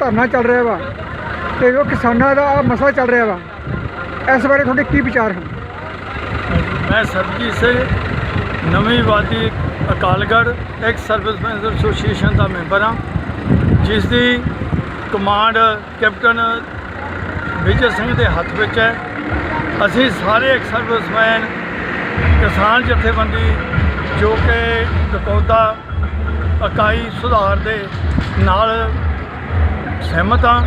ਧਰਨਾ ਚੱਲ ਰਿਹਾ ਵਾ ਤੇ ਜੋ ਕਿਸਾਨਾਂ ਦਾ ਆਹ ਮਸਲਾ ਚੱਲ ਰਿਹਾ ਵਾ। ਇਸ ਬਾਰੇ ਤੁਹਾਡੇ ਕੀ ਵਿਚਾਰ ਹਨ? ਮੈਂ ਸਰਬਜੀਤ ਸਿੰਘ, ਨਵੀਂ ਵਾਦੀ, ਅਕਾਲਗੜ੍ਹ ਇੱਕ ਸਰਵਿਸਮੈਨ ਐਸੋਸੀਏਸ਼ਨ ਦਾ ਮੈਂਬਰ ਹਾਂ। ਜਿਸ ਦੀ ਕਮਾਂਡ ਕੈਪਟਨ ਵਿਜੇ ਸਿੰਘ ਦੇ ਹੱਥ ਵਿੱਚ ਹੈ। ਅਸੀਂ ਸਾਰੇ ਇੱਕ ਸਰਵਿਸਮੈਨ ਕਿਸਾਨ ਜਥੇਬੰਦੀ, ਜੋ ਕਿ ਗਕੌਦਾ ਇਕਾਈ ਸੁਧਾਰ ਦੇ ਨਾਲ ਸਹਿਮਤ ਹਾਂ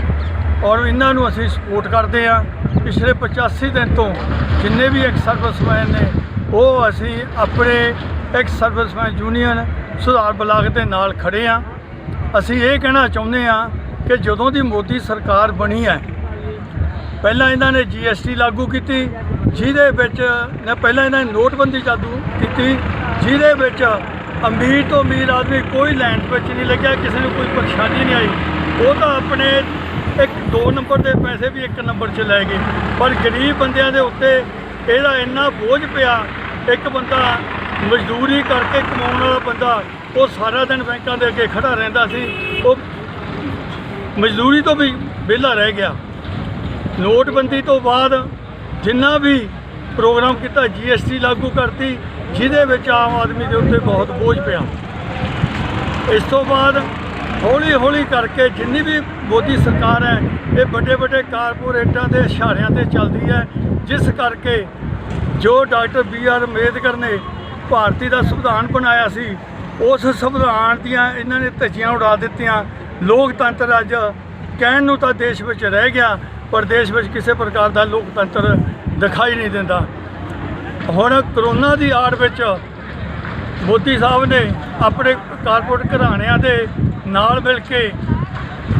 ਔਰ ਇਹਨਾਂ ਨੂੰ ਅਸੀਂ ਸਪੋਰਟ ਕਰਦੇ ਹਾਂ। ਪਿਛਲੇ 85 ਦਿਨ ਤੋਂ ਜਿੰਨੇ ਵੀ ਐਕਸ ਸਰਵਿਸਮੈਨ ਨੇ, ਉਹ ਅਸੀਂ ਆਪਣੇ ਐਕਸ ਸਰਵਿਸਮੈਨ ਯੂਨੀਅਨ ਸੁਧਾਰ ਬਲਾਕ ਦੇ ਨਾਲ ਖੜੇ ਹਾਂ। ਅਸੀਂ ਇਹ ਕਹਿਣਾ ਚਾਹੁੰਦੇ ਹਾਂ ਕਿ ਜਦੋਂ ਦੀ ਮੋਦੀ ਸਰਕਾਰ ਬਣੀ ਹੈ, ਪਹਿਲਾਂ ਇਹਨਾਂ ਨੇ ਜੀਐਸਟੀ ਲਾਗੂ ਕੀਤੀ, ਜਿਹਦੇ ਵਿੱਚ ਨੇ ਪਹਿਲਾਂ ਇਹਨਾਂ ਨੇ ਨੋਟਬੰਦੀ ਚਾਲੂ ਕੀਤੀ, ਜਿਹਦੇ ਵਿੱਚ ਅਮੀਰ ਤੋਂ ਅਮੀਰ ਆਦਮੀ ਕੋਈ ਲੈਂਡ ਵਿੱਚ ਨਹੀਂ ਲੱਗਿਆ, ਕਿਸੇ ਨੂੰ ਕੋਈ ਪਰੇਸ਼ਾਨੀ ਨਹੀਂ ਆਈ। ਉਹ ਤਾਂ ਆਪਣੇ ਇੱਕ ਦੋ ਨੰਬਰ ਦੇ ਪੈਸੇ ਵੀ ਇੱਕ ਨੰਬਰ 'ਚ ਲੈ ਗਏ। ਪਰ ਗਰੀਬ ਬੰਦਿਆਂ ਦੇ ਉੱਤੇ ਇਹਦਾ ਇੰਨਾ ਬੋਝ ਪਿਆ, ਇੱਕ ਬੰਦਾ ਮਜ਼ਦੂਰੀ ਕਰਕੇ ਕਮਾਉਣ ਵਾਲਾ ਬੰਦਾ, ਉਹ ਸਾਰਾ ਦਿਨ ਬੈਂਕਾਂ ਦੇ ਅੱਗੇ ਖੜਾ ਰਹਿੰਦਾ ਸੀ, ਉਹ ਮਜ਼ਦੂਰੀ ਤੋਂ ਵੀ ਵਿਹਲਾ ਰਹਿ ਗਿਆ। ਨੋਟਬੰਦੀ ਤੋਂ ਬਾਅਦ ਜਿੰਨਾ ਵੀ ਪ੍ਰੋਗਰਾਮ ਕੀਤਾ ਜੀਐਸਟੀ ਲਾਗੂ ਕਰਤੀ, ਜਿਹਦੇ ਵਿੱਚ ਆਮ ਆਦਮੀ ਦੇ ਉੱਤੇ ਬਹੁਤ ਬੋਝ ਪਿਆ। ਇਸ ਤੋਂ ਬਾਅਦ ਹੌਲੀ ਹੌਲੀ ਕਰਕੇ ਜਿੰਨੀ ਵੀ ਮੋਦੀ ਸਰਕਾਰ ਹੈ, ਇਹ ਵੱਡੇ ਵੱਡੇ ਕਾਰਪੋਰੇਟਾਂ ਦੇ ਇਸ਼ਾਰਿਆਂ ਤੇ ਚੱਲਦੀ ਹੈ, ਜਿਸ ਕਰਕੇ ਜੋ ਡਾਕਟਰ ਬੀ ਆਰ ਅੰਬੇਦਕਰ ਨੇ ਭਾਰਤੀ ਦਾ ਸੰਵਿਧਾਨ ਬਣਾਇਆ ਸੀ, ਉਸ ਸੰਵਿਧਾਨ ਦੀਆਂ ਇਹਨਾਂ ਨੇ ਧੱਜੀਆਂ ਉਡਾ ਦਿੱਤੀਆਂ। ਲੋਕਤੰਤਰ ਅੱਜ ਕਹਿਣ ਨੂੰ ਤਾਂ ਦੇਸ਼ ਵਿੱਚ ਰਹਿ ਗਿਆ, ਪਰ ਦੇਸ਼ ਵਿੱਚ ਕਿਸੇ ਪ੍ਰਕਾਰ ਦਾ ਲੋਕਤੰਤਰ ਦਿਖਾਈ ਨਹੀਂ ਦਿੰਦਾ। ਹੁਣ ਕਰੋਨਾ ਦੀ ਆੜ ਵਿੱਚ ਮੋਦੀ ਸਾਹਿਬ ਨੇ ਆਪਣੇ ਕਾਰਪੋਰੇਟ ਘਰਾਣਿਆਂ ਦੇ ਨਾਲ ਮਿਲ ਕੇ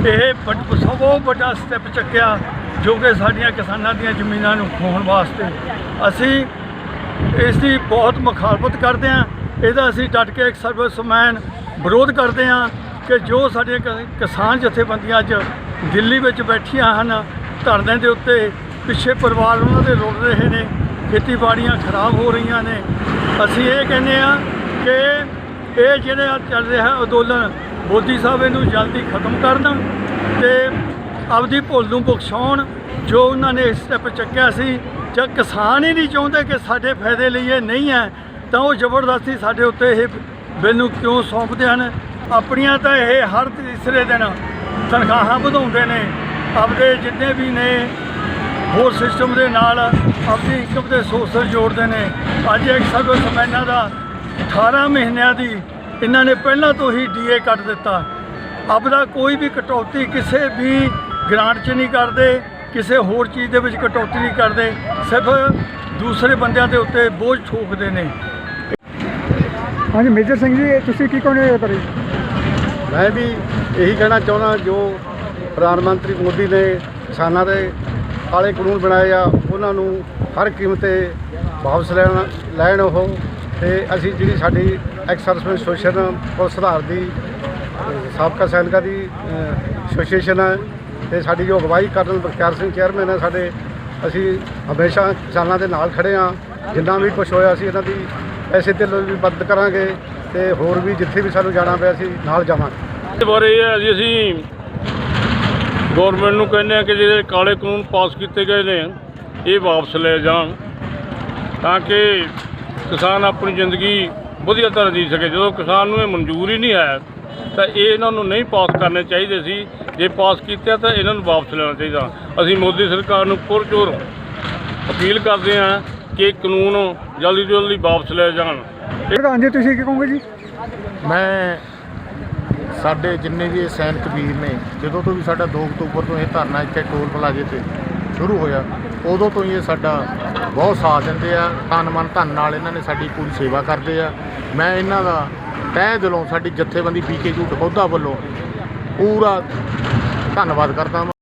ਇਹ ਵੱਡ- ਵੱਡਾ ਸਟੈਪ ਚੱਕਿਆ ਜੋ ਕਿ ਸਾਡੀਆਂ ਕਿਸਾਨਾਂ ਦੀਆਂ ਜ਼ਮੀਨਾਂ ਨੂੰ ਖੋਹਣ ਵਾਸਤੇ। ਅਸੀਂ ਇਸ ਦੀ ਬਹੁਤ ਮੁਖਾਲਫਤ ਕਰਦੇ ਹਾਂ। ਇਹਦਾ ਅਸੀਂ ਡਟ ਕੇ ਇੱਕ ਸਰਵਿਸਮੈਨ ਵਿਰੋਧ ਕਰਦੇ ਹਾਂ ਕਿ ਜੋ ਸਾਡੀਆਂ ਕਿਸਾਨ ਜਥੇਬੰਦੀਆਂ ਅੱਜ ਦਿੱਲੀ ਵਿੱਚ ਬੈਠੀਆਂ ਹਨ, ਧਰਨੇ ਦੇ ਉੱਤੇ ਪਿੱਛੇ ਪਰਿਵਾਰ ਉਹਨਾਂ ਦੇ ਰੁਲ ਰਹੇ ਨੇ, ਖੇਤੀਬਾੜੀਆਂ ਖਰਾਬ ਹੋ ਰਹੀਆਂ ਨੇ। ਅਸੀਂ ਇਹ ਕਹਿੰਦੇ ਆ ਕਿ ਇਹ ਜਿਹੜੇ ਚੱਲ ਰਿਹਾ ਅੰਦੋਲਨ ਮੋਦੀ ਸਾਹਿਬ ਇਹਨੂੰ ਜਲਦੀ ਖਤਮ ਕਰ ਦੇਣ ਤੇ ਆਪਦੀ ਭੁੱਲ ਨੂੰ ਬਖਸ਼ਾਉਣ ਜੋ ਉਹਨਾਂ ਨੇ ਸਟੈਪ ਚੱਕਿਆ ਸੀ ਜਦ ਕਿਸਾਨ ਹੀ ਨਹੀਂ ਚਾਹੁੰਦੇ ਕਿ ਸਾਡੇ ਫਾਇਦੇ ਲਈ ਇਹ ਨਹੀਂ ਹੈ, ਤਾਂ ਉਹ ਜ਼ਬਰਦਸਤੀ ਸਾਡੇ ਉੱਤੇ ਇਹ ਬਿੱਲ ਨੂੰ ਕਿਉਂ ਸੌਂਪਦੇ ਹਨ? ਆਪਣੀਆਂ ਤਾਂ ਇਹ ਹਰ ਤੀਸਰੇ ਦਿਨ ਤਨਖਾਹਾਂ ਵਧਾਉਂਦੇ ਨੇ। ਆਪਦੇ ਜਿੰਨੇ ਵੀ ਨੇ, ਹੋਰ ਸਿਸਟਮ ਦੇ ਨਾਲ ਆਪਣੀ ਇਨਕਮ ਦੇ ਸੋਰਸ ਜੋੜਦੇ ਨੇ। ਅੱਜ ਇੱਕ ਸਰਵਿਸਮੈਨਾਂ ਦਾ 18 ਮਹੀਨਿਆਂ ਦੀ ਇਹਨਾਂ ਨੇ ਪਹਿਲਾਂ ਤੋਂ ਹੀ ਡੀਏ ਕੱਟ ਦਿੱਤਾ। ਆਪਦਾ ਕੋਈ ਵੀ ਕਟੌਤੀ ਕਿਸੇ ਵੀ ਗ੍ਰਾਂਟ 'ਚ ਨਹੀਂ ਕਰਦੇ ਕਿਸੇ ਹੋਰ ਚੀਜ਼ ਦੇ ਵਿੱਚ ਕਟੌਤੀ ਨਹੀਂ ਕਰਦੇ ਸਿਰਫ ਦੂਸਰੇ ਬੰਦਿਆਂ ਦੇ ਉੱਤੇ ਬੋਝ ਠੋਕਦੇ ਨੇ। ਹਾਂਜੀ ਮੇਜਰ ਸਿੰਘ ਜੀ ਤੁਸੀਂ ਕੀ ਕਹੋਗੇ ਇਹ ਬਾਰੇ? ਮੈਂ ਵੀ ਇਹੀ ਕਹਿਣਾ ਚਾਹੁੰਦਾ ਜੋ ਪ੍ਰਧਾਨ ਮੰਤਰੀ ਮੋਦੀ ਨੇ ਕਿਸਾਨਾਂ ਦੇ ਕਾਲੇ ਕਾਨੂੰਨ ਬਣਾਏ ਆ ਉਹਨਾਂ ਨੂੰ ਹਰ ਕੀਮਤ ਤੇ ਵਾਪਸ ਲੈਣ ਲੈਣ ਉਹ ਤੇ ਅਸੀਂ ਜਿਹੜੀ ਸਾਡੀ ਐਕਸਰਸਮੈਨ ਐਸੋਸੀਏਸ਼ਨ ਪੁਲਿਸ ਸੁਧਾਰ ਦੀ ਸਾਬਕਾ ਸੈਨਿਕਾਂ ਦੀ ਐਸੋਸੀਏਸ਼ਨ ਹੈ ਤੇ ਸਾਡੀ ਜੋ ਅਗਵਾਈ ਕਰਨ ਬਖਤਿਆਰ ਸਿੰਘ ਚੇਅਰਮੈਨ ਹੈ ਸਾਡੇ, ਅਸੀਂ ਹਮੇਸ਼ਾ ਕਿਸਾਨਾਂ ਦੇ ਨਾਲ ਖੜੇ ਆ। ਜਿੰਨਾ ਵੀ ਕੁਝ ਹੋਇਆ ਅਸੀਂ ਇਹਨਾਂ ਦੀ ਪੈਸੇ ਤੇ ਵੀ ਮਦਦ ਕਰਾਂਗੇ ਤੇ ਹੋਰ ਵੀ ਜਿੱਥੇ ਵੀ ਸਾਨੂੰ ਜਾਣਾ ਪਿਆ ਅਸੀਂ ਨਾਲ ਜਾਵਾਂਗੇ। ਇਸ ਬਾਰੇ ਇਹ ਹੈ ਜੀ, ਅਸੀਂ ਗਵਰਨਮੈਂਟ ਨੂੰ ਕਹਿੰਦੇ ਆ ਕਿ ਜਿਹੜੇ ਕਾਲੇ ਕਾਨੂੰਨ ਪਾਸ ਕੀਤੇ ਗਏ ਨੇ, ਇਹ ਵਾਪਸ ਲੈ ਜਾਣ, ਤਾਂ ਕਿ ਕਿਸਾਨ ਆਪਣੀ ਜ਼ਿੰਦਗੀ ਵਧੀਆ ਤਰ੍ਹਾਂ ਜੀ ਸਕੇ। ਜਦੋਂ ਕਿਸਾਨ ਨੂੰ ਇਹ ਮਨਜ਼ੂਰ ਹੀ ਨਹੀਂ ਹੈ ਤਾਂ ਇਹ ਇਹਨਾਂ ਨੂੰ ਨਹੀਂ ਪਾਸ ਕਰਨੇ ਚਾਹੀਦੇ ਸੀ। ਜੇ ਪਾਸ ਕੀਤੇ ਤਾਂ ਇਹਨਾਂ ਨੂੰ ਵਾਪਸ ਲੈਣਾ ਚਾਹੀਦਾ। ਅਸੀਂ ਮੋਦੀ ਸਰਕਾਰ ਨੂੰ ਪੁਰਜੋਰ ਅਪੀਲ ਕਰਦੇ ਹਾਂ ਕਿ ਕਾਨੂੰਨ ਜਲਦੀ ਤੋਂ ਜਲਦੀ ਵਾਪਸ ਲੈ ਜਾਣ। ਪ੍ਰਧਾਨ ਜੀ ਤੁਸੀਂ ਕੀ ਕਹੋਗੇ ਜੀ? ਮੈਂ ਸਾਡੇ ਜਿੰਨੇ ਵੀ ਇਹ ਸੈਨਿਕ ਵੀਰ ਨੇ ਜਦੋਂ ਤੋਂ ਵੀ ਸਾਡਾ 2 ਅਕਤੂਬਰ ਤੋਂ ਇਹ ਧਰਨਾ ਇੱਥੇ ਟੋਲ ਪਲਾਜ਼ੇ ਤੇ ਸ਼ੁਰੂ ਹੋਇਆ। ਉਦੋਂ ਤੋਂ ਹੀ ਇਹ ਸਾਡਾ ਬਹੁਤ ਸਾਥ ਦਿੰਦੇ ਆ। ਤਨ ਮਨ ਧਨ ਨਾਲ ਇਹਨਾਂ ਨੇ ਸਾਡੀ ਪੂਰੀ ਸੇਵਾ ਕਰਦੇ ਆ। ਮੈਂ ਇਹਨਾਂ ਦਾ ਤਹਿ ਦਿਲੋਂ ਸਾਡੀ ਜਥੇਬੰਦੀ ਪੀਕੇ ਝੂਟ ਬੋਧਾ ਵੱਲੋਂ ਪੂਰਾ ਧੰਨਵਾਦ ਕਰਦਾ ਹਾਂ